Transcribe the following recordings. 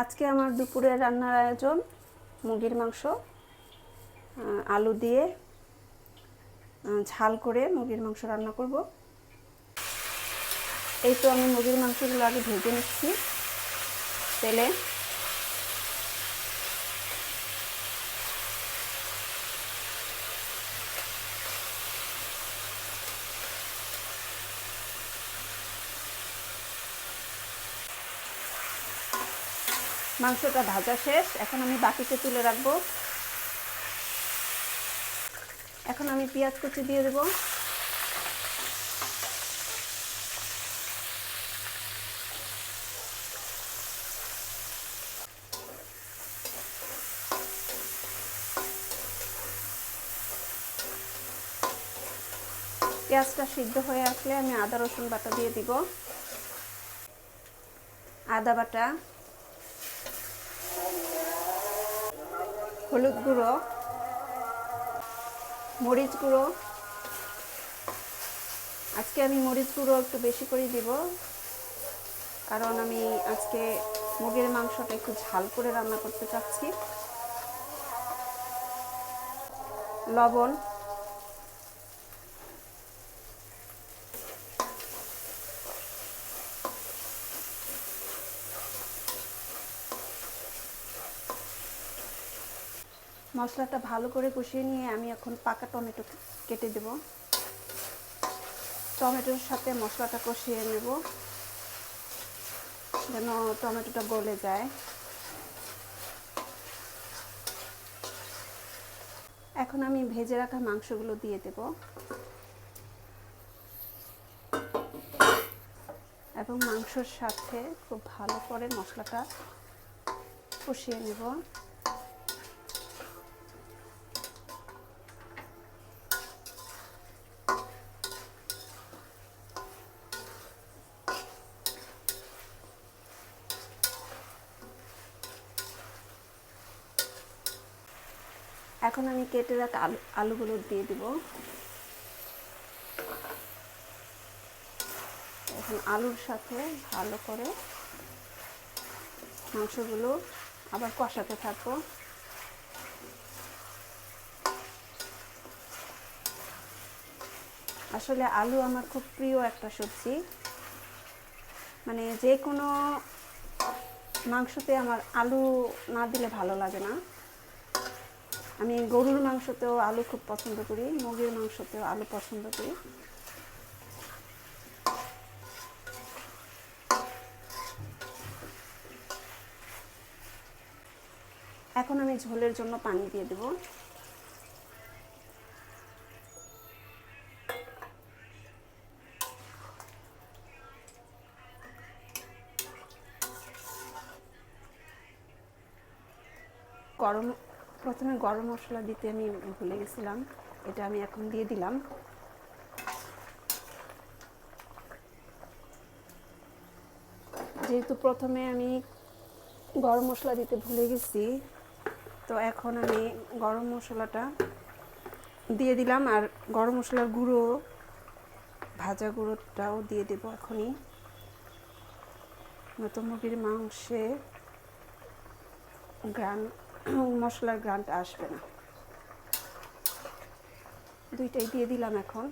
আজকে আমার দুপুরে রান্নার আয়োজন, মুরগির মাংস আলু দিয়ে ঝাল করে মুরগির মাংস রান্না করব। এই তো আমি মুরগির মাংসগুলো আগে ভেজে নিচ্ছি। তেলে মাংসটা ভাজা শেষ। এখন আমি বাকিতে তুলে রাখব। এখন আমি পেঁয়াজ কুচি দিয়ে দেবো। পেঁয়াজটা সিদ্ধ হয়ে আসলে আমি আদা রসুন বাটা দিয়ে দিব। আদা বাটা হলুদ গুঁড়ো, মরিচ গুঁড়ো। আজকে আমি মরিচ গুঁড়ো একটু বেশি করে দিব, কারণ আমি আজকে মুরগির মাংসটা একটু ঝাল করে রান্না করতে চাচ্ছি। লবণ মশলাটা ভালো করে কষিয়ে নিয়ে আমি এখন পাকা টমেটো কেটে দেব। টমেটোর সাথে মশলাটা কষিয়ে নেব, যেন টমেটোটা গলে যায়। এখন আমি ভেজে রাখা মাংসগুলো দিয়ে দেব। এবং মাংসর সাথে খুব ভালো করে মশলাটা কষিয়ে নেব। এখন আমি কেটে রাখা আলু আলুগুলো দিয়ে দিব। এখন আলুর সাথে ভালো করে মাংসগুলো আবার কষাতে থাকব। আসলে আলু আমার খুব প্রিয় একটা সবজি। মানে যে কোনো মাংসতে আমার আলু না দিলে ভালো লাগে না। আমি গরুর মাংসতেও আলু খুব পছন্দ করি, মুরগির মাংসতেও আলু পছন্দ করি। এখন আমি ঝোলের জন্য পানি দিয়ে দেব। গরম প্রথমে গরম মশলা দিতে আমি ভুলে গেছিলাম। এটা আমি এখন দিয়ে দিলাম। যেহেতু প্রথমে আমি গরম মশলা দিতে ভুলে গেছি, তো এখন আমি গরম মশলাটা দিয়ে দিলাম আর গরম মশলার গুঁড়ো, ভাজা গুঁড়োটাও দিয়ে দেব এখনই। নতুন মুরগির মাংসে গ্রান মশলার গ্রানটা আসবে না। দুইটাই দিয়ে দিলাম এখন।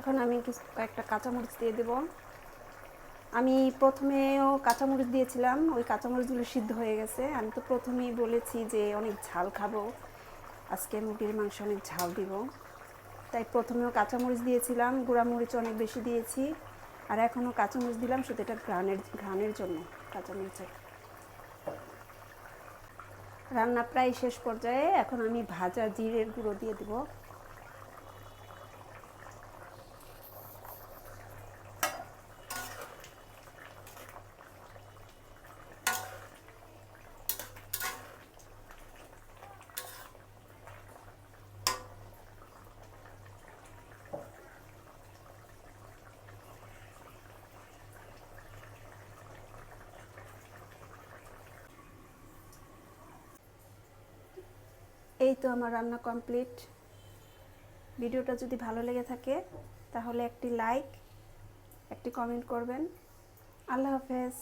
এখন আমি কিছু কয়েকটা কাঁচামরিচ দিয়ে দেব। আমি প্রথমেও কাঁচামরিচ দিয়েছিলাম, ওই কাঁচামরিচগুলো সিদ্ধ হয়ে গেছে। আমি তো প্রথমেই বলেছি যে অনেক ঝাল খাব। আজকে মুরগির মাংস অনেক ঝাল দিব। তাই প্রথমেও কাঁচামরিচ দিয়েছিলাম, গুঁড়ামরিচ অনেক বেশি দিয়েছি, আর এখনও কাঁচামরিচ দিলাম শুধু এটা ঘ্রাণের ঘ্রাণের জন্য, কাঁচামরিচের। রান্না প্রায় শেষ পর্যায়ে, এখন আমি ভাজা জিরের গুঁড়ো দিয়ে দেবো। এই তো আমার রান্না কমপ্লিট। ভিডিওটা যদি ভালো লেগে থাকে, তাহলে একটি লাইক একটি কমেন্ট করবেন। আল্লাহ হাফেজ।